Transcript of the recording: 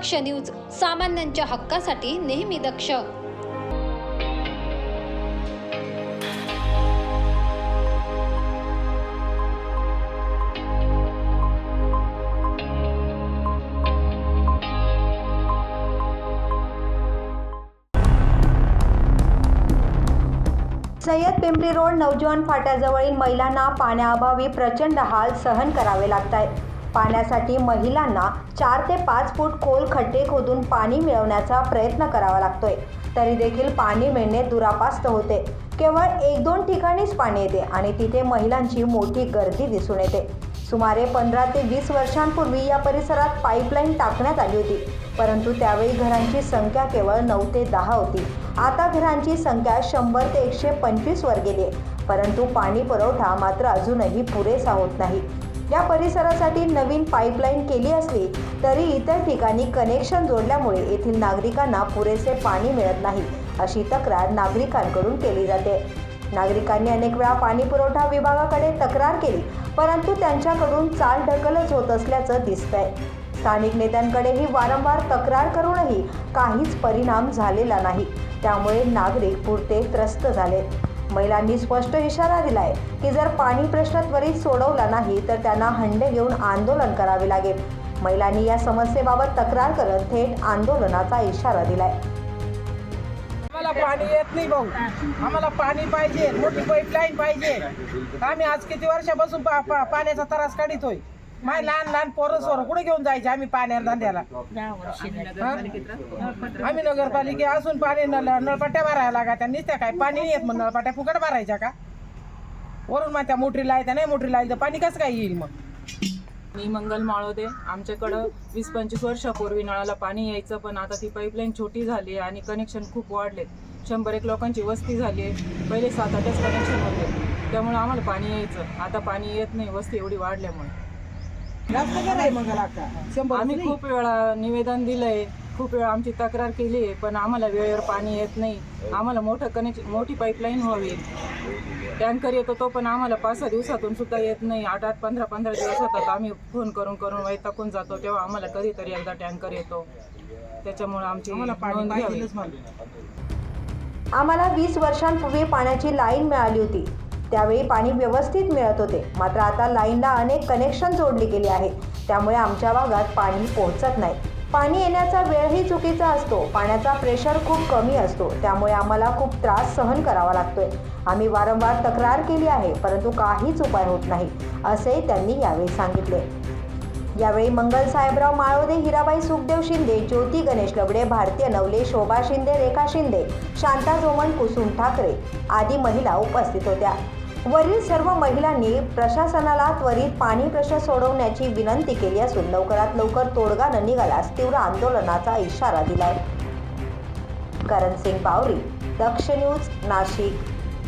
दक्ष news सामान्यांच्या हक्कासाठी नेहमी दक्ष. सय्यद पिंपरी रोड नवजवान फाट्याजवळील महिलांना पाण्याअभावी प्रचंड हाल सहन करावे लागत आहेत पाण्यासाठी महिलांना चार ते पाच फूट खोल खड्डे खोदून पाणी मिळवण्याचा प्रयत्न करावा लागतोय. तरी देखील पाणी मिळणे दुरापास्त होते. केवळ एक दोन ठिकाणीच पाणी येते आणि तिथे महिलांची मोठी गर्दी दिसून येते. सुमारे पंधरा ते वीस वर्षांपूर्वी या परिसरात पाईपलाईन टाकण्यात आली होती. परंतु त्यावेळी घरांची संख्या केवळ नऊ ते दहा होती. आता घरांची संख्या शंभर ते एकशे पंचवीसवर गेली आहे. परंतु पाणी पुरवठा मात्र अजूनही पुरेसा होत नाही. या परिसरासाठी नवीन पाईपलाईन केली असली तरी इतर ठिकाणी कनेक्शन जोडल्यामुळे येथील नागरिकांना पुरेसे पाणी मिळत नाही अशी तक्रार नागरिकांकडून केली जाते. नागरिकांनी अनेक वेळा पाणी पुरवठा विभागाकडे तक्रार केली परंतु त्यांच्याकडून चाल ढकलच होत असल्याचं दिसतंय. स्थानिक नेत्यांकडेही वारंवार तक्रार करूनही काहीच परिणाम झालेला नाही त्यामुळे नागरिक पुरते त्रस्त झाले. महिलांनी स्पष्ट इशारा दिलाय की जर पाणी प्रश्न त्वरित सोडवला नाही तर त्यांना हंडे घेऊन आंदोलन करावे लागेल. महिलांनी या समस्येबाबत तक्रार करत थेट आंदोलनाचा इशारा दिलाय. आम्हाला पाणी येत नाही भाऊ. आम्हाला पाणी पाहिजे मोठी पाईपलाईन पाहिजे. आम्ही आज किती वर्षापासून पा- पा- पाण्याचा त्रास काढितोय? माय लहान लहान पोरं सोरं कुठे घेऊन जायचे आम्ही पाण्याला धंद्याला? आम्ही नगरपालिके असून पाणी नळ नळपट्ट्या भरायला लागत्या नुसत्या काय पाणी नाही येत मग नळपट्ट्या फुकट भरायच्या का? वरून मग त्या मोटरी लायत्या नाही मोटरी लायचं पाणी कसं काय येईल मग? मी मंगल माळोदे. आमच्याकडं वीस पंचवीस वर्षापूर्वी नळाला पाणी यायचं पण आता ती पाईपलाईन छोटी झाली आहे आणि कनेक्शन खूप वाढलेत. शंभर एक लोकांची वस्ती झाली आहे. पहिले सात आठच कनेक्शन होते. त्यामुळे आम्हाला पाणी यायचं. आता पाणी येत नाही वस्ती एवढी वाढल्यामुळे. जास्त कराय मग का शंभर आम्ही खूप वेळा निवेदन दिलंय खूप वेळा आमची तक्रार केली आहे पण आम्हाला वेळेवर पाणी येत नाही. आम्हाला मोठं कनेक्शन मोठी पाईपलाईन व्हावी. टँकर येतो तो पण आम्हाला पाच सहा दिवसातून सुद्धा येत नाही. आठ आठ पंधरा पंधरा दिवस होतात. आम्ही फोन करून करून वैताकून जातो. तेव्हा आम्हाला कधीतरी एकदा टँकर येतो. त्याच्यामुळे आमची पाणी आम्हाला वीस वर्षांपूर्वी पाण्याची लाईन मिळाली होती. त्यावेळी पाणी व्यवस्थित मिळत होते. मात्र आता लाईनला अनेक कनेक्शन जोडली गेली आहेत. त्यामुळे आमच्या भागात पाणी पोहोचत नाही. पाणी येण्याचा वेळही चुकीचा असतो. पाण्याचा प्रेशर खूप कमी असतो. त्यामुळे आम्हाला खूप त्रास सहन करावा लागतोय. आम्ही वारंवार तक्रार केली आहे परंतु काहीच उपाय होत नाही असे त्यांनी यावेळी सांगितले. यावेळी मंगल साहेबराव माळोदे हिराबाई सुखदेव शिंदे ज्योती गणेश लबडे भारतीय नवले शोभा शिंदे रेखा शिंदे शांता जोमन कुसुम ठाकरे आदी महिला उपस्थित होत्या. वरील सर्व महिलांनी प्रशासनाला त्वरित पाणी प्रश्न सोडवण्याची विनंती केली असून लवकरात लवकर तोडगा न निघाल्यास तीव्र आंदोलनाचा इशारा दिलाय. करण सिंग पावरी दक्ष न्यूज नाशिक.